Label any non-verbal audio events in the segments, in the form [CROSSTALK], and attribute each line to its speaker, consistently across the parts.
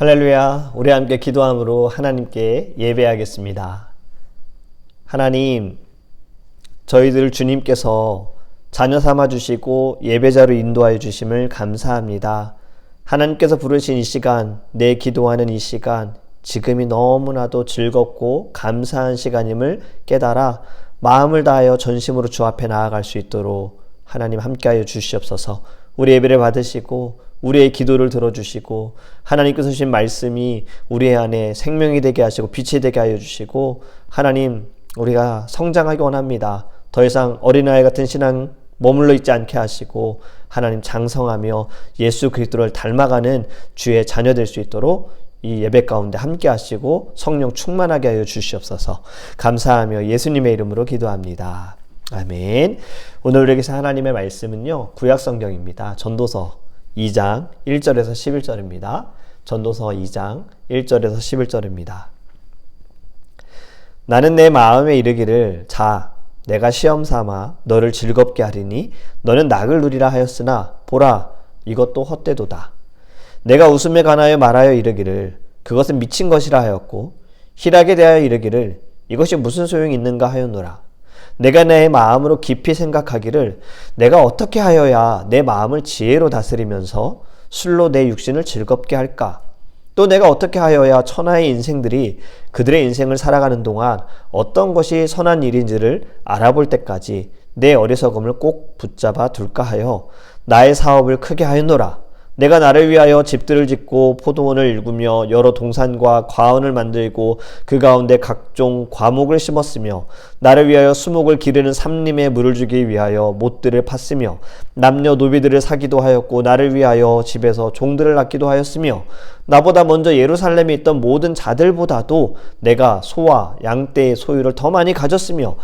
Speaker 1: 할렐루야. 우리 함께 기도함으로 하나님께 예배하겠습니다. 하나님, 저희들 주님께서 자녀 삼아 주시고 예배자로 인도하여 주심을 감사합니다. 하나님께서 부르신 이 시간, 내 기도하는 이 시간, 지금이 너무나도 즐겁고 감사한 시간임을 깨달아 마음을 다하여 전심으로 주 앞에 나아갈 수 있도록 하나님 함께하여 주시옵소서. 우리 예배를 받으시고 우리의 기도를 들어주시고 하나님께서 주신 말씀이 우리 안에 생명이 되게 하시고 빛이 되게 하여 주시고 하나님 우리가 성장하기 원합니다. 더 이상 어린아이 같은 신앙 머물러 있지 않게 하시고 하나님 장성하며 예수 그리스도를 닮아가는 주의 자녀 될 수 있도록 이 예배 가운데 함께 하시고 성령 충만하게 하여 주시옵소서. 감사하며 예수님의 이름으로 기도합니다. 아멘. 오늘 우리에게서 하나님의 말씀은요. 구약 성경입니다. 전도서 2장 1절에서 11절입니다. 전도서 2장 1절에서 11절입니다. 나는 내 마음에 이르기를 자 내가 시험 삼아 너를 즐겁게 하리니 너는 낙을 누리라 하였으나 보라 이것도 헛되도다. 내가 웃음에 관하여 말하여 이르기를 그것은 미친 것이라 하였고 희락에 대하여 이르기를 이것이 무슨 소용이 있는가 하였노라. 내가 내 마음으로 깊이 생각하기를 내가 어떻게 하여야 내 마음을 지혜로 다스리면서 술로 내 육신을 즐겁게 할까? 또 내가 어떻게 하여야 천하의 인생들이 그들의 인생을 살아가는 동안 어떤 것이 선한 일인지를 알아볼 때까지 내 어리석음을 꼭 붙잡아 둘까 하여 나의 사업을 크게 하였노라. 내가 나를 위하여 집들을 짓고 포도원을 일구며 여러 동산과 과원을 만들고 그 가운데 각종 과목을 심었으며 나를 위하여 수목을 기르는 삼림에 물을 주기 위하여 못들을 팠으며 남녀 노비들을 사기도 하였고 나를 위하여 집에서 종들을 낳기도 하였으며 나보다 먼저 예루살렘에 있던 모든 자들보다도 내가 소와 양떼의 소유를 더 많이 가졌으며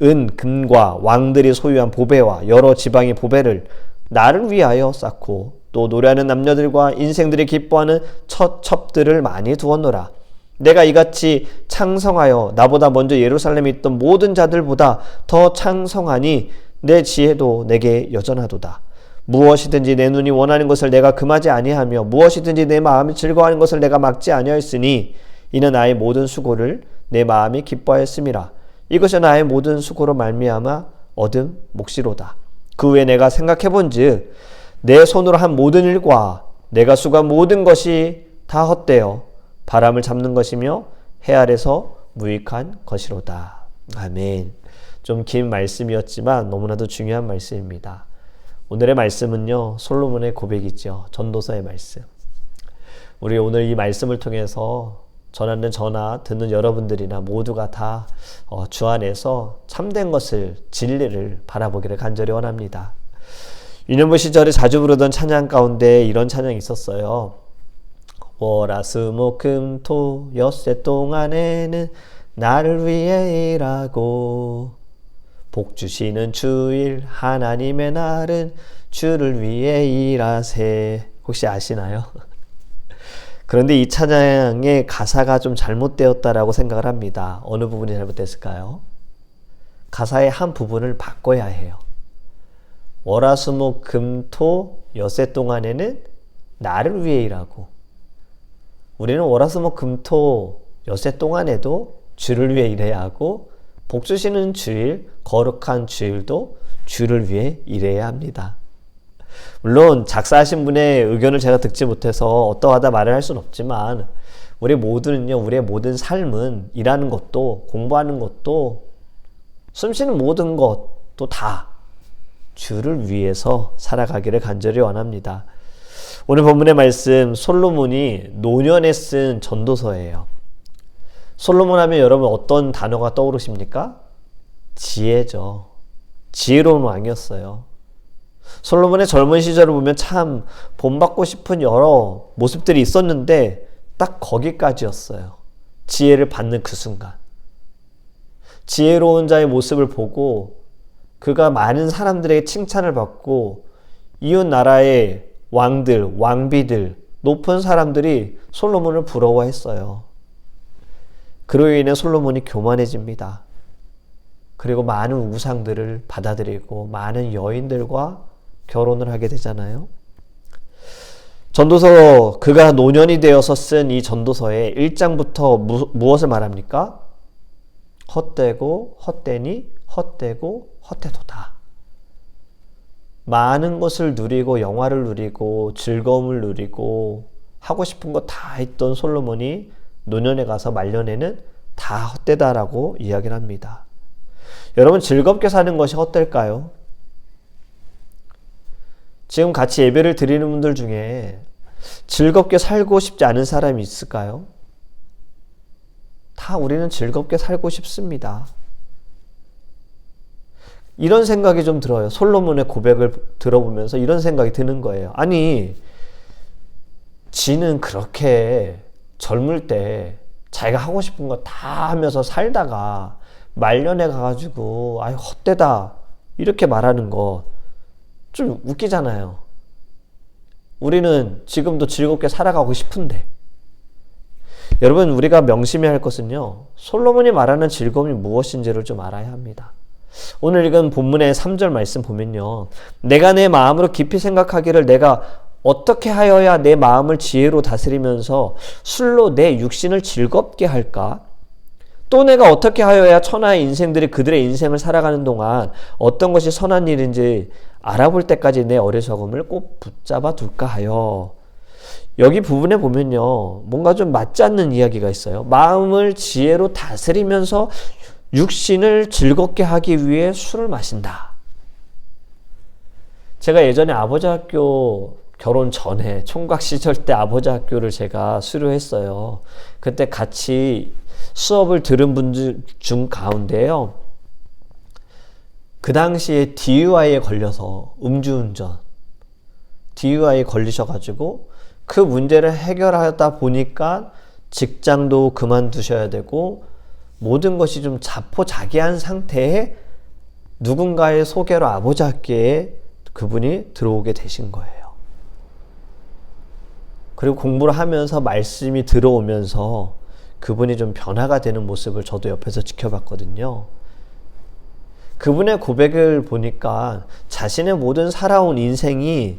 Speaker 1: 은, 금과 왕들이 소유한 보배와 여러 지방의 보배를 나를 위하여 쌓고 또 노래하는 남녀들과 인생들이 기뻐하는 첫 첩들을 많이 두었노라. 내가 이같이 창성하여 나보다 먼저 예루살렘에 있던 모든 자들보다 더 창성하니 내 지혜도 내게 여전하도다. 무엇이든지 내 눈이 원하는 것을 내가 금하지 아니하며 무엇이든지 내 마음이 즐거워하는 것을 내가 막지 아니하였으니 이는 나의 모든 수고를 내 마음이 기뻐하였음이라. 이것이 나의 모든 수고로 말미암아 얻은 몫이로다. 그 후에 내가 생각해본즉 내 손으로 한 모든 일과 내가 수고한 모든 것이 다 헛되어 바람을 잡는 것이며 해 아래서 무익한 것이로다. 아멘. 좀 긴 말씀이었지만 너무나도 중요한 말씀입니다. 오늘의 말씀은요, 솔로몬의 고백이죠. 전도서의 말씀. 우리 오늘 이 말씀을 통해서 전하는 전화 듣는 여러분들이나 모두가 다주 어, 안에서 참된 것을 진리를 바라보기를 간절히 원합니다. 유년부 시절에 자주 부르던 찬양 가운데 이런 찬양이 있었어요. 월화수목금토 엿새 동안에는 나를 위해 일하고 복 주시는 주일 하나님의 날은 주를 위해 일하세. 혹시 아시나요? [LAUGHS] 그런데 이 찬양의 가사가 좀 잘못되었다라고 생각을 합니다. 어느 부분이 잘못됐을까요? 가사의 한 부분을 바꿔야 해요. 월화수목 금토 엿새 동안에는 나를 위해 일하고 우리는 월화수목 금토 엿새 동안에도 주를 위해 일해야 하고 복 주시는 주일 거룩한 주일도 주를 위해 일해야 합니다. 물론 작사하신 분의 의견을 제가 듣지 못해서 어떠하다 말을 할 수는 없지만 우리 모두는요 우리의 모든 삶은 일하는 것도 공부하는 것도 숨쉬는 모든 것도 다 주를 위해서 살아가기를 간절히 원합니다. 오늘 본문의 말씀 솔로몬이 노년에 쓴 전도서예요. 솔로몬 하면 여러분 어떤 단어가 떠오르십니까? 지혜죠. 지혜로운 왕이었어요. 솔로몬의 젊은 시절을 보면 참 본받고 싶은 여러 모습들이 있었는데 딱 거기까지였어요. 지혜를 받는 그 순간. 지혜로운 자의 모습을 보고 그가 많은 사람들에게 칭찬을 받고 이웃 나라의 왕들, 왕비들, 높은 사람들이 솔로몬을 부러워했어요. 그로 인해 솔로몬이 교만해집니다. 그리고 많은 우상들을 받아들이고 많은 여인들과 결혼을 하게 되잖아요. 전도서 그가 노년이 되어서 쓴 이 전도서의 1장부터 무, 무엇을 말합니까? 헛되고 헛되니 헛되고 헛되도다. 많은 것을 누리고 영화를 누리고 즐거움을 누리고 하고 싶은 거 다 했던 솔로몬이 노년에 가서 말년에는 다 헛되다라고 이야기를 합니다. 여러분 즐겁게 사는 것이 헛될까요? 지금 같이 예배를 드리는 분들 중에 즐겁게 살고 싶지 않은 사람이 있을까요? 다 우리는 즐겁게 살고 싶습니다. 이런 생각이 좀 들어요. 솔로몬의 고백을 들어보면서 이런 생각이 드는 거예요. 아니, 지는 그렇게 젊을 때 자기가 하고 싶은 거 다 하면서 살다가 말년에 가가지고, 아유, 헛되다. 이렇게 말하는 거 좀 웃기잖아요. 우리는 지금도 즐겁게 살아가고 싶은데. 여러분, 우리가 명심해야 할 것은요, 솔로몬이 말하는 즐거움이 무엇인지를 좀 알아야 합니다. 오늘 읽은 본문의 3절 말씀 보면요. 내가 내 마음으로 깊이 생각하기를 내가 어떻게 하여야 내 마음을 지혜로 다스리면서 술로 내 육신을 즐겁게 할까? 또 내가 어떻게 하여야 천하의 인생들이 그들의 인생을 살아가는 동안 어떤 것이 선한 일인지 알아볼 때까지 내 어리석음을 꼭 붙잡아 둘까 하여 여기 부분에 보면요. 뭔가 좀 맞지 않는 이야기가 있어요. 마음을 지혜로 다스리면서 육신을 즐겁게 하기 위해 술을 마신다. 제가 예전에 아버지 학교 결혼 전에 총각 시절 때 아버지 학교를 제가 수료했어요. 그때 같이 수업을 들은 분들 중 가운데요. 그 당시에 DUI에 걸려서 음주운전, DUI에 걸리셔가지고 그 문제를 해결하다 보니까 직장도 그만두셔야 되고 모든 것이 좀 자포자기한 상태에 누군가의 소개로 아버지 학교에 그분이 들어오게 되신 거예요. 그리고 공부를 하면서 말씀이 들어오면서 그분이 좀 변화가 되는 모습을 저도 옆에서 지켜봤거든요. 그분의 고백을 보니까 자신의 모든 살아온 인생이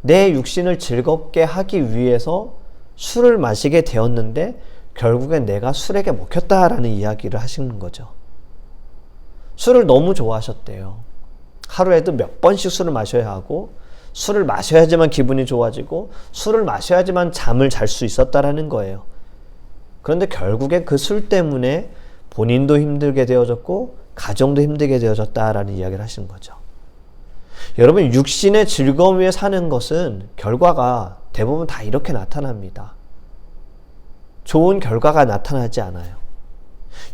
Speaker 1: 내 육신을 즐겁게 하기 위해서 술을 마시게 되었는데 결국엔 내가 술에게 먹혔다라는 이야기를 하시는 거죠. 술을 너무 좋아하셨대요. 하루에도 몇 번씩 술을 마셔야 하고 술을 마셔야지만 기분이 좋아지고 술을 마셔야지만 잠을 잘 수 있었다라는 거예요. 그런데 결국엔 그술 때문에 본인도 힘들게 되어졌고 가정도 힘들게 되어졌다라는 이야기를 하시는 거죠. 여러분 육신의 즐거움 위에 사는 것은 결과가 대부분 다 이렇게 나타납니다. 좋은 결과가 나타나지 않아요.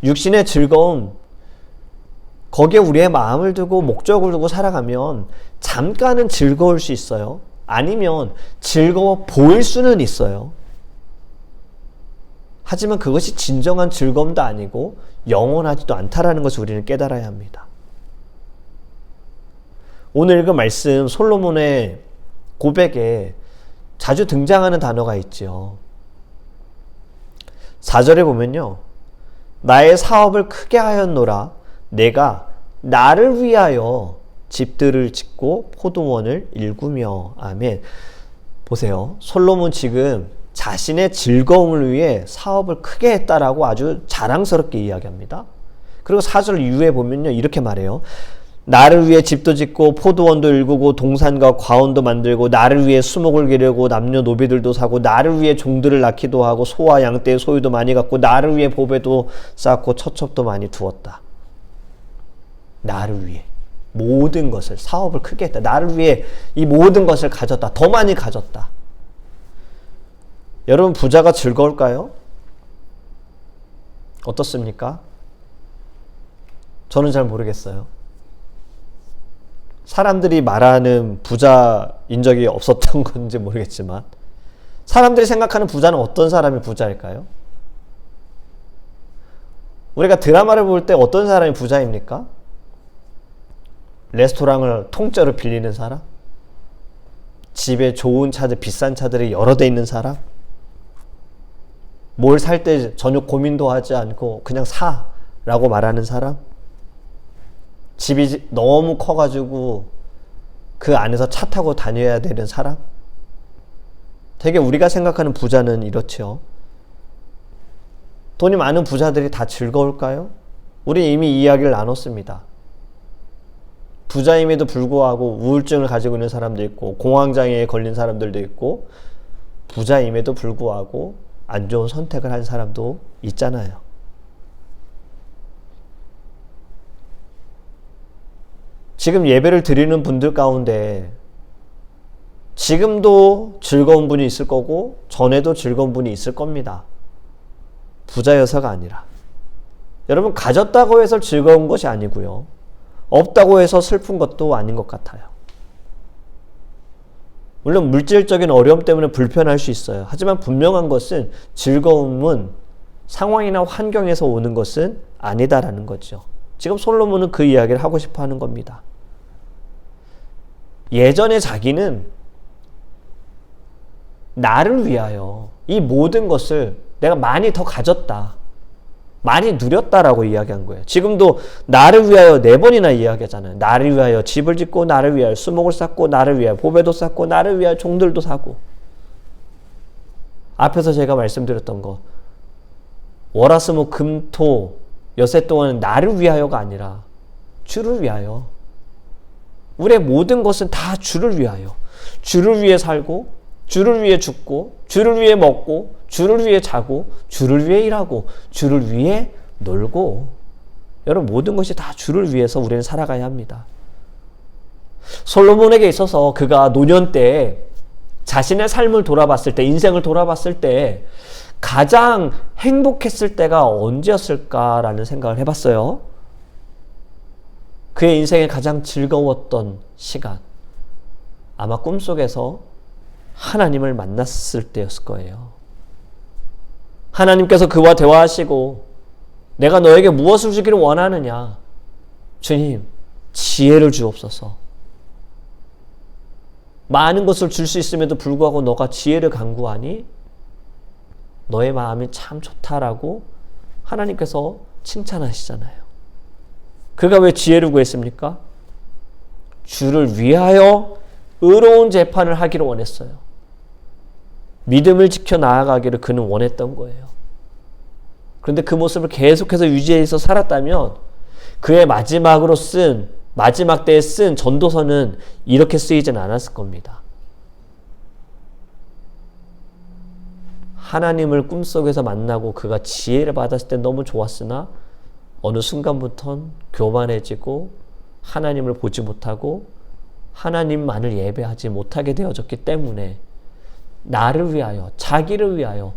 Speaker 1: 육신의 즐거움, 거기에 우리의 마음을 두고 목적을 두고 살아가면 잠깐은 즐거울 수 있어요. 아니면 즐거워 보일 수는 있어요. 하지만 그것이 진정한 즐거움도 아니고 영원하지도 않다라는 것을 우리는 깨달아야 합니다. 오늘 그 말씀 솔로몬의 고백에 자주 등장하는 단어가 있죠. 4절에 보면요. 나의 사업을 크게 하였노라. 내가 나를 위하여 집들을 짓고 포도원을 일구며. 아멘. 보세요. 솔로몬 지금 자신의 즐거움을 위해 사업을 크게 했다라고 아주 자랑스럽게 이야기합니다. 그리고 4절 이후에 보면요. 이렇게 말해요. 나를 위해 집도 짓고 포도원도 일구고 동산과 과원도 만들고 나를 위해 수목을 기르고 남녀 노비들도 사고 나를 위해 종들을 낳기도 하고 소와 양떼 소유도 많이 갖고 나를 위해 보배도 쌓고 처첩도 많이 두었다. 나를 위해 모든 것을 사업을 크게 했다. 나를 위해 이 모든 것을 가졌다. 더 많이 가졌다. 여러분 부자가 즐거울까요? 어떻습니까? 저는 잘 모르겠어요. 사람들이 말하는 부자인 적이 없었던 [LAUGHS] 건지 모르겠지만 사람들이 생각하는 부자는 어떤 사람이 부자일까요? 우리가 드라마를 볼 때 어떤 사람이 부자입니까? 레스토랑을 통째로 빌리는 사람? 집에 좋은 차들, 비싼 차들이 여러 대 있는 사람? 뭘 살 때 전혀 고민도 하지 않고 그냥 사라고 말하는 사람? 집이 너무 커가지고 그 안에서 차 타고 다녀야 되는 사람? 되게 우리가 생각하는 부자는 이렇죠. 돈이 많은 부자들이 다 즐거울까요? 우리 이미 이야기를 나눴습니다. 부자임에도 불구하고 우울증을 가지고 있는 사람도 있고 공황장애에 걸린 사람들도 있고 부자임에도 불구하고 안 좋은 선택을 한 사람도 있잖아요. 지금 예배를 드리는 분들 가운데 지금도 즐거운 분이 있을 거고 전에도 즐거운 분이 있을 겁니다. 부자여서가 아니라. 여러분 가졌다고 해서 즐거운 것이 아니고요. 없다고 해서 슬픈 것도 아닌 것 같아요. 물론 물질적인 어려움 때문에 불편할 수 있어요. 하지만 분명한 것은 즐거움은 상황이나 환경에서 오는 것은 아니다라는 거죠. 지금 솔로몬은 그 이야기를 하고 싶어 하는 겁니다. 예전에 자기는 나를 위하여 이 모든 것을 내가 많이 더 가졌다. 많이 누렸다라고 이야기한 거예요. 지금도 나를 위하여 네 번이나 이야기하잖아요. 나를 위하여 집을 짓고, 나를 위하여 수목을 쌓고, 나를 위하여 보배도 쌓고, 나를 위하여 종들도 사고. 앞에서 제가 말씀드렸던 거. 월화수목 금토 여세 동안은 나를 위하여가 아니라 주를 위하여. 우리의 모든 것은 다 주를 위하여. 주를 위해 살고, 주를 위해 죽고, 주를 위해 먹고, 주를 위해 자고, 주를 위해 일하고, 주를 위해 놀고. 여러분, 모든 것이 다 주를 위해서 우리는 살아가야 합니다. 솔로몬에게 있어서 그가 노년 때 자신의 삶을 돌아봤을 때, 인생을 돌아봤을 때 가장 행복했을 때가 언제였을까라는 생각을 해봤어요. 그의 인생에 가장 즐거웠던 시간. 아마 꿈속에서 하나님을 만났을 때였을 거예요. 하나님께서 그와 대화하시고 내가 너에게 무엇을 주기를 원하느냐? 주님, 지혜를 주옵소서. 많은 것을 줄 수 있음에도 불구하고 너가 지혜를 강구하니 너의 마음이 참 좋다라고 하나님께서 칭찬하시잖아요. 그가 왜 지혜를 구했습니까? 주를 위하여 의로운 재판을 하기를 원했어요. 믿음을 지켜 나아가기를 그는 원했던 거예요. 그런데 그 모습을 계속해서 유지해서 살았다면 그의 마지막으로 쓴 마지막 때에 쓴 전도서는 이렇게 쓰이진 않았을 겁니다. 하나님을 꿈속에서 만나고 그가 지혜를 받았을 때 너무 좋았으나 어느 순간부턴 교만해지고 하나님을 보지 못하고 하나님만을 예배하지 못하게 되어졌기 때문에 나를 위하여 자기를 위하여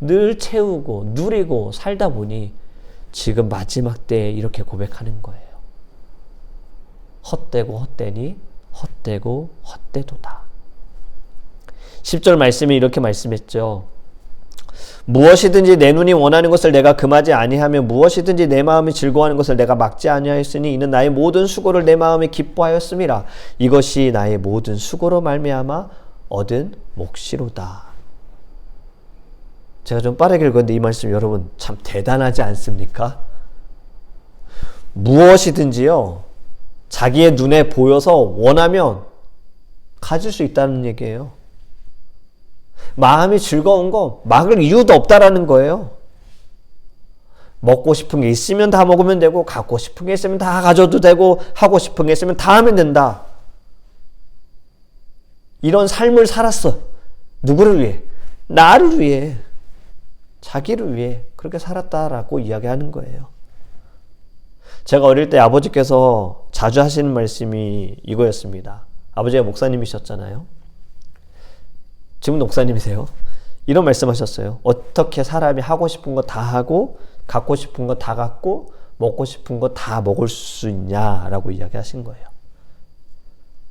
Speaker 1: 늘 채우고 누리고 살다 보니 지금 마지막 때에 이렇게 고백하는 거예요. 헛되고 헛되니 헛되고 헛되도다. 10절 말씀이 이렇게 말씀했죠. 무엇이든지 내 눈이 원하는 것을 내가 금하지 아니하며 무엇이든지 내 마음이 즐거워하는 것을 내가 막지 아니하였으니 이는 나의 모든 수고를 내 마음이 기뻐하였음이라 이것이 나의 모든 수고로 말미암아 얻은 몫이로다. 제가 좀 빠르게 읽었는데 이 말씀 여러분 참 대단하지 않습니까? 무엇이든지요 자기의 눈에 보여서 원하면 가질 수 있다는 얘기예요. 마음이 즐거운 거 막을 이유도 없다라는 거예요. 먹고 싶은 게 있으면 다 먹으면 되고 갖고 싶은 게 있으면 다 가져도 되고 하고 싶은 게 있으면 다 하면 된다. 이런 삶을 살았어. 누구를 위해? 나를 위해. 자기를 위해 그렇게 살았다라고 이야기하는 거예요. 제가 어릴 때 아버지께서 자주 하시는 말씀이 이거였습니다. 아버지가 목사님이셨잖아요. 지금 목사님이세요. 이런 말씀하셨어요. 어떻게 사람이 하고 싶은 거 다 하고 갖고 싶은 거 다 갖고 먹고 싶은 거 다 먹을 수 있냐라고 이야기하신 거예요.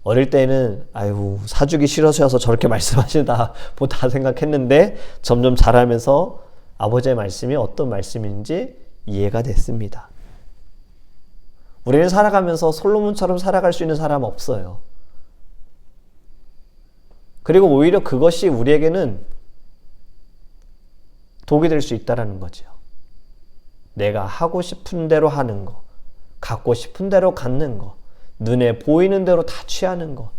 Speaker 1: 어릴 때는 아유 사주기 싫어서 저렇게 [LAUGHS] 말씀하시다 보다 생각했는데 점점 자라면서 아버지의 말씀이 어떤 말씀인지 이해가 됐습니다. 우리는 살아가면서 솔로몬처럼 살아갈 수 있는 사람 없어요. 그리고 오히려 그것이 우리에게는 독이 될 수 있다라는 거죠. 내가 하고 싶은 대로 하는 거, 갖고 싶은 대로 갖는 거, 눈에 보이는 대로 다 취하는 것.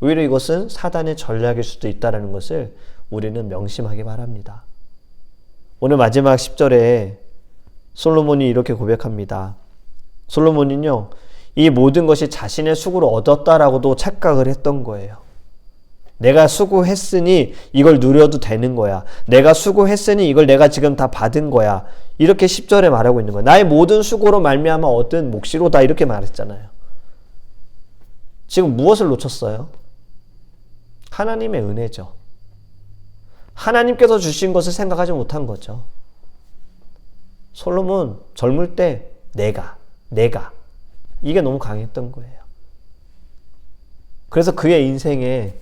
Speaker 1: 오히려 이것은 사단의 전략일 수도 있다는 것을 우리는 명심하기 바랍니다. 오늘 마지막 10절에 솔로몬이 이렇게 고백합니다. 솔로몬은요, 이 모든 것이 자신의 수고로 얻었다라고도 착각을 했던 거예요. 내가 수고했으니 이걸 누려도 되는 거야. 내가 수고했으니 이걸 내가 지금 다 받은 거야. 이렇게 10절에 말하고 있는 거야. 나의 모든 수고로 말미암아 얻은 몫이로다 이렇게 말했잖아요. 지금 무엇을 놓쳤어요? 하나님의 은혜죠. 하나님께서 주신 것을 생각하지 못한 거죠. 솔로몬 젊을 때 내가, 내가 이게 너무 강했던 거예요. 그래서 그의 인생에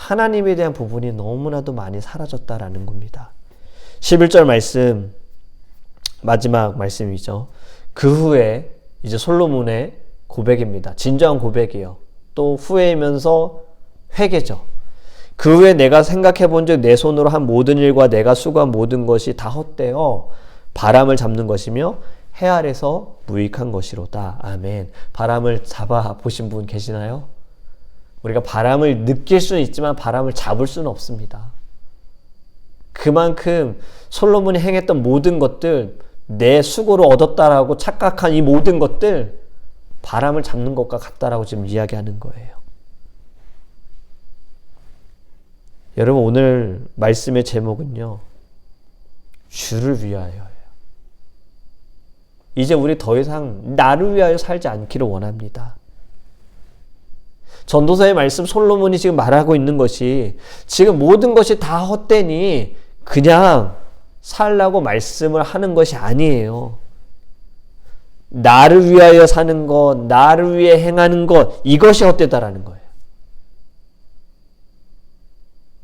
Speaker 1: 하나님에 대한 부분이 너무나도 많이 사라졌다라는 겁니다. 11절 말씀 마지막 말씀이죠. 그 후에 이제 솔로몬의 고백입니다. 진정한 고백이에요. 또 후회면서 회개죠. 그 후에 내가 생각해 본적내 손으로 한 모든 일과 내가 수고한 모든 것이 다 헛되어 바람을 잡는 것이며 해 아래서 무익한 것이로다. 아멘. 바람을 잡아 보신 분 계시나요? 우리가 바람을 느낄 수는 있지만 바람을 잡을 수는 없습니다. 그만큼 솔로몬이 행했던 모든 것들 내 수고로 얻었다라고 착각한 이 모든 것들 바람을 잡는 것과 같다라고 지금 이야기하는 거예요. 여러분 오늘 말씀의 제목은요. 주를 위하여예요. 이제 우리 더 이상 나를 위하여 살지 않기를 원합니다. 전도서의 말씀 솔로몬이 지금 말하고 있는 것이 지금 모든 것이 다 헛되니 그냥 살라고 말씀을 하는 것이 아니에요. 나를 위하여 사는 것, 나를 위해 행하는 것, 이것이 헛되다라는 거예요.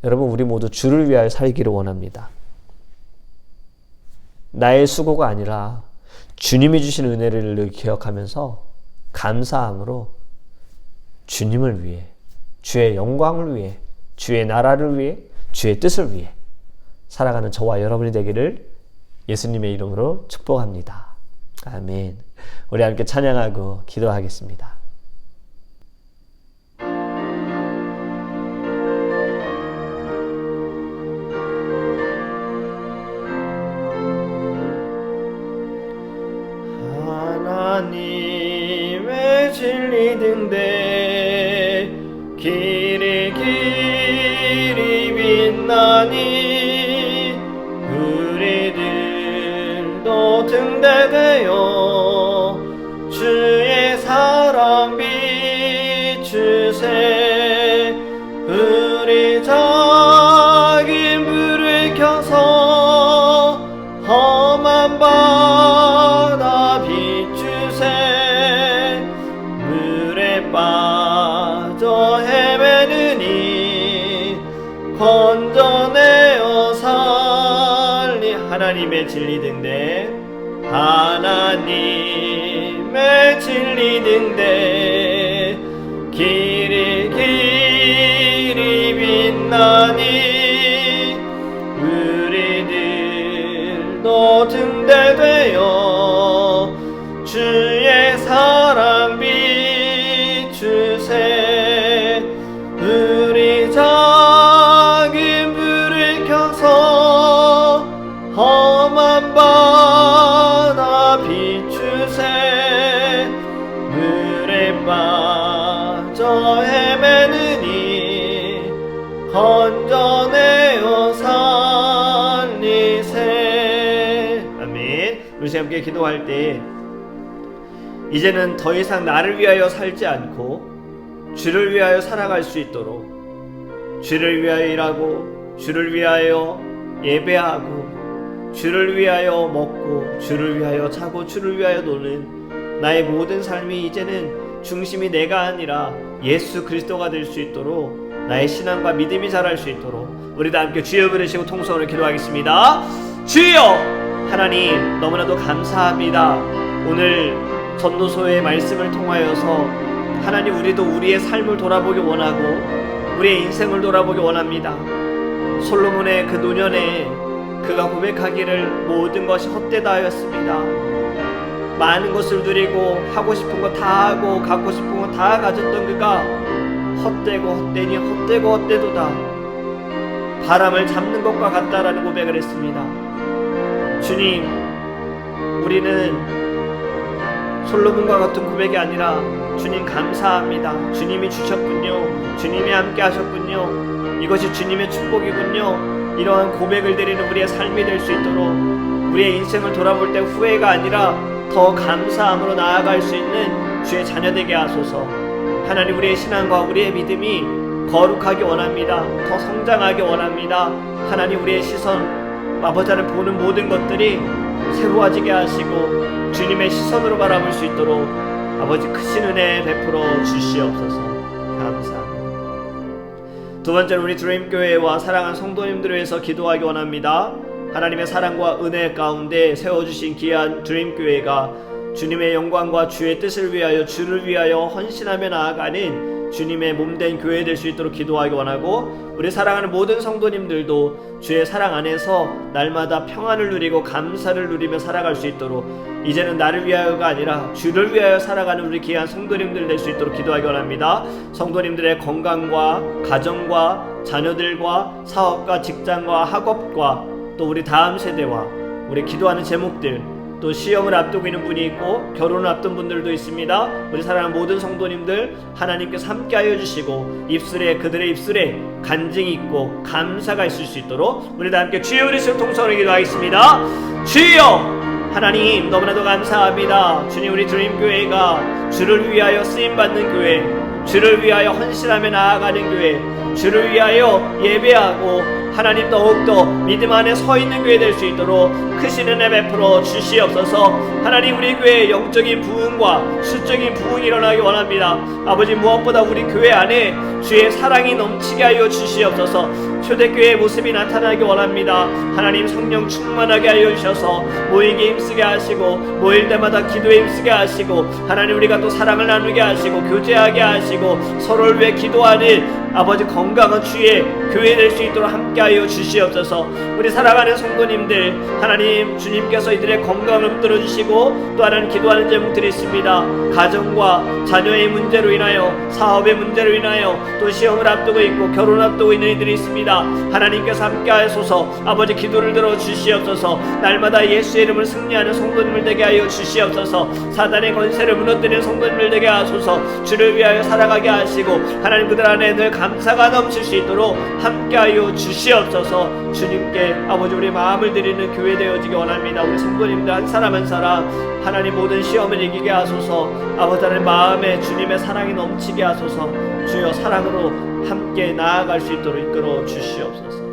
Speaker 1: 여러분, 우리 모두 주를 위하여 살기를 원합니다. 나의 수고가 아니라 주님이 주신 은혜를 기억하면서 감사함으로 주님을 위해, 주의 영광을 위해, 주의 나라를 위해, 주의 뜻을 위해 살아가는 저와 여러분이 되기를 예수님의 이름으로 축복합니다. 아멘. 우리 함께 찬양하고 기도하겠습니다. 비추세. 우리 작은 불을 켜서 험한 바다 비추세. 물에 빠져 헤매느니 건져내어 살리 하나님의 진리 등대. 하나님의 진리 등대 함께 기도할 때 이제는 더 이상 나를 위하여 살지 않고 주를 위하여 살아갈 수 있도록 주를 위하여 일하고 주를 위하여 예배하고 주를 위하여 먹고 주를 위하여 자고 주를 위하여 노는 나의 모든 삶이 이제는 중심이 내가 아니라 예수 그리스도가 될 수 있도록 나의 신앙과 믿음이 자랄 수 있도록 우리 다 함께 주여 부르시고 통성으로 기도하겠습니다. 주여 하나님 너무나도 감사합니다. 오늘 전도서의 말씀을 통하여서 하나님 우리도 우리의 삶을 돌아보기 원하고 우리의 인생을 돌아보기 원합니다. 솔로몬의 그 노년에 그가 고백하기를 모든 것이 헛되다 하였습니다. 많은 것을 누리고 하고 싶은 거 다 하고 갖고 싶은 거 다 가졌던 그가 헛되고 헛되니 헛되고 헛되도다. 바람을 잡는 것과 같다라는 고백을 했습니다. 주님, 우리는 솔로몬과 같은 고백이 아니라 주님 감사합니다. 주님이 주셨군요. 주님이 함께 하셨군요. 이것이 주님의 축복이군요. 이러한 고백을 드리는 우리의 삶이 될 수 있도록 우리의 인생을 돌아볼 때 후회가 아니라 더 감사함으로 나아갈 수 있는 주의 자녀 되게 하소서. 하나님 우리의 신앙과 우리의 믿음이 거룩하게 원합니다. 더 성장하게 원합니다. 하나님 우리의 시선 아버지를 보는 모든 것들이 새로워지게 하시고 주님의 시선으로 바라볼 수 있도록 아버지 크신 은혜 베풀어 주시옵소서. 감사합니다. 두 번째로 우리 드림교회와 사랑하는 성도님들을 위해서 기도하기 원합니다. 하나님의 사랑과 은혜 가운데 세워주신 귀한 드림교회가 주님의 영광과 주의 뜻을 위하여 주를 위하여 헌신하며 나아가는 주님의 몸된 교회 될 수 있도록 기도하기 원하고 우리 사랑하는 모든 성도님들도 주의 사랑 안에서 날마다 평안을 누리고 감사를 누리며 살아갈 수 있도록 이제는 나를 위하여가 아니라 주를 위하여 살아가는 우리 귀한 성도님들 될 수 있도록 기도하기 원합니다. 성도님들의 건강과 가정과 자녀들과 사업과 직장과 학업과 또 우리 다음 세대와 우리 기도하는 제목들 또 시험을 앞두고 있는 분이 있고 결혼을 앞둔 분들도 있습니다. 우리 사랑하는 모든 성도님들 하나님께서 함께하여 주시고 입술에 그들의 입술에 간증이 있고 감사가 있을 수 있도록 우리 다 함께 주여 그리스도 통성으로 기도하겠습니다. 주여 하나님 너무나도 감사합니다. 주님 우리 주님 교회가 주를 위하여 쓰임 받는 교회 주를 위하여 헌신하며 나아가는 교회 주를 위하여 예배하고 하나님 더욱더 믿음 안에 서 있는 교회 될 수 있도록 크신 은혜 베풀어 주시옵소서. 하나님 우리 교회의 영적인 부흥과 수적인 부흥이 일어나기 원합니다. 아버지 무엇보다 우리 교회 안에 주의 사랑이 넘치게 하여 주시옵소서. 초대교회의 모습이 나타나기 원합니다. 하나님 성령 충만하게 하여 주셔서 모이기 힘쓰게 하시고 모일 때마다 기도에 힘쓰게 하시고 하나님 우리가 또 사랑을 나누게 하시고 교제하게 하시고 서로를 위해 기도하는 아버지 건강한 주의 교회 될 수 있도록 함께하여 주시옵소서. 우리 살아가는 성도님들 하나님 주님께서 이들의 건강을 붙들어 주시고 또 하나는 기도하는 제목들이 있습니다. 가정과 자녀의 문제로 인하여 사업의 문제로 인하여 또 시험을 앞두고 있고 결혼 앞두고 있는 이들이 있습니다. 하나님께서 함께하소서. 아버지 기도를 들어 주시옵소서. 날마다 예수의 이름을 승리하는 성도님을 되게 하여 주시옵소서. 사단의 권세를 무너뜨리는 성도님을 되게 하소서. 주를 위하여 살아가게 하시고 하나님 그들 안에 늘 감사가 넘칠 수 있도록 함께하여 주시옵소서. 주님께 아버지 우리 마음을 드리는 교회 되어지기 원합니다. 우리 성도님들 한 사람 한 사람 하나님 모든 시험을 이기게 하소서. 아버지 하나님 마음에 주님의 사랑이 넘치게 하소서. 주여 사랑으로 함께 나아갈 수 있도록 이끌어 주시옵소서.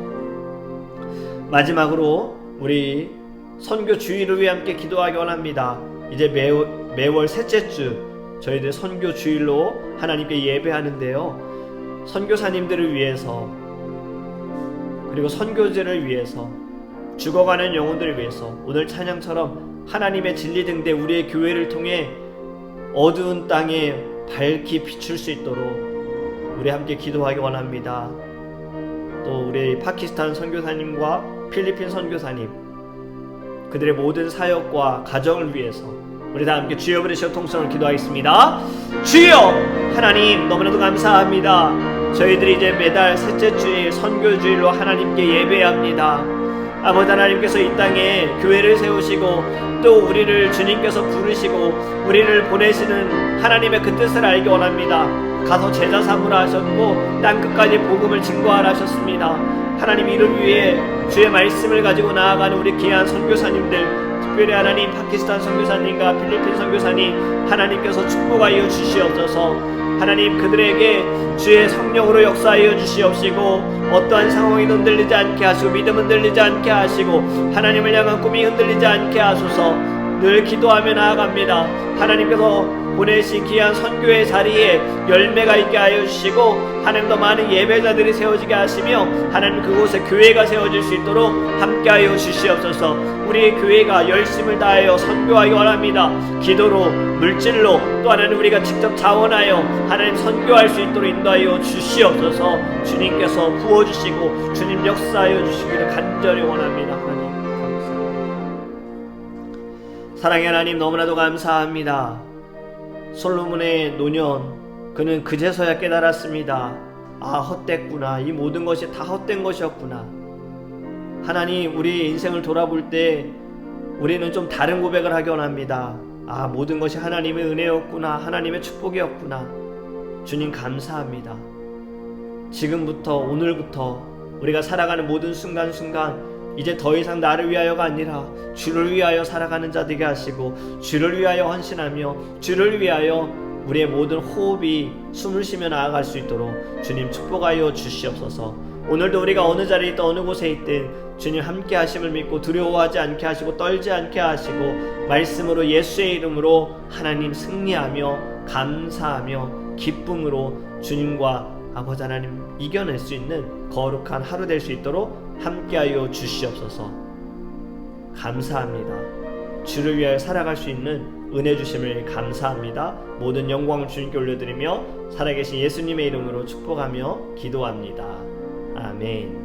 Speaker 1: 마지막으로 우리 선교 주일을 위해 함께 기도하기 원합니다. 이제 매월, 매월 셋째 주 저희들 선교 주일로 하나님께 예배하는데요. 선교사님들을 위해서 그리고 선교제를 위해서 죽어가는 영혼들을 위해서 오늘 찬양처럼 하나님의 진리 등대 우리의 교회를 통해 어두운 땅에 밝히 비출 수 있도록 우리 함께 기도하기 원합니다. 또 우리 파키스탄 선교사님과 필리핀 선교사님 그들의 모든 사역과 가정을 위해서 우리 다 함께 주여 부르시어 통성을 기도하겠습니다. 주여 하나님 너무나도 감사합니다. 저희들이 이제 매달 셋째 주일 선교 주일로 하나님께 예배합니다. 아버지 하나님께서 이 땅에 교회를 세우시고 또 우리를 주님께서 부르시고 우리를 보내시는 하나님의 그 뜻을 알기 원합니다. 가서 제자 삼으라 하셨고 땅 끝까지 복음을 증거하라 하셨습니다. 하나님 이를 위해 주의 말씀을 가지고 나아가는 우리 귀한 선교사님들 특별히 하나님 파키스탄 선교사님과 필리핀 선교사님 하나님께서 축복하여 주시옵소서 하나님 그들에게 주의 성령으로 역사하여 주시옵시고 어떠한 상황이 흔들리지 않게 하시고 믿음 흔들리지 않게 하시고 하나님을 향한 꿈이 흔들리지 않게 하소서. 늘 기도하며 나아갑니다. 하나님께서 보내신 귀한 선교의 자리에 열매가 있게 하여 주시고 하나님 더 많은 예배자들이 세워지게 하시며 하나님 그곳에 교회가 세워질 수 있도록 함께 하여 주시옵소서. 우리의 교회가 열심을 다하여 선교하기 원합니다. 기도로 물질로 또 하나님 우리가 직접 자원하여 하나님 선교할 수 있도록 인도하여 주시옵소서. 주님께서 부어주시고 주님 역사하여 주시기를 간절히 원합니다. 하나님 감사합니다. 사랑의 하나님 너무나도 감사합니다 솔로몬의 노년 그는 그제서야 깨달았습니다. 아, 헛됐구나. 이 모든 것이 다 헛된 것이었구나. 하나님, 우리 인생을 돌아볼 때 우리는 좀 다른 고백을 하기 원합니다. 아, 모든 것이 하나님의 은혜였구나. 하나님의 축복이었구나. 주님, 감사합니다. 지금부터, 오늘부터 우리가 살아가는 모든 순간순간 이제 더 이상 나를 위하여가 아니라 주를 위하여 살아가는 자 되게 하시고 주를 위하여 헌신하며 주를 위하여 우리의 모든 호흡이 숨을 쉬며 나아갈 수 있도록 주님 축복하여 주시옵소서. 오늘도 우리가 어느 자리에 있든 어느 곳에 있든 주님 함께 하심을 믿고 두려워하지 않게 하시고 떨지 않게 하시고 말씀으로 예수의 이름으로 하나님 승리하며 감사하며 기쁨으로 주님과 아버지 하나님 이겨낼 수 있는 거룩한 하루 될 수 있도록 함께하여 주시옵소서. 감사합니다. 주를 위하여 살아갈 수 있는 은혜 주심을 감사합니다. 모든 영광을 주님께 올려드리며 살아계신 예수님의 이름으로 축복하며 기도합니다. 아멘.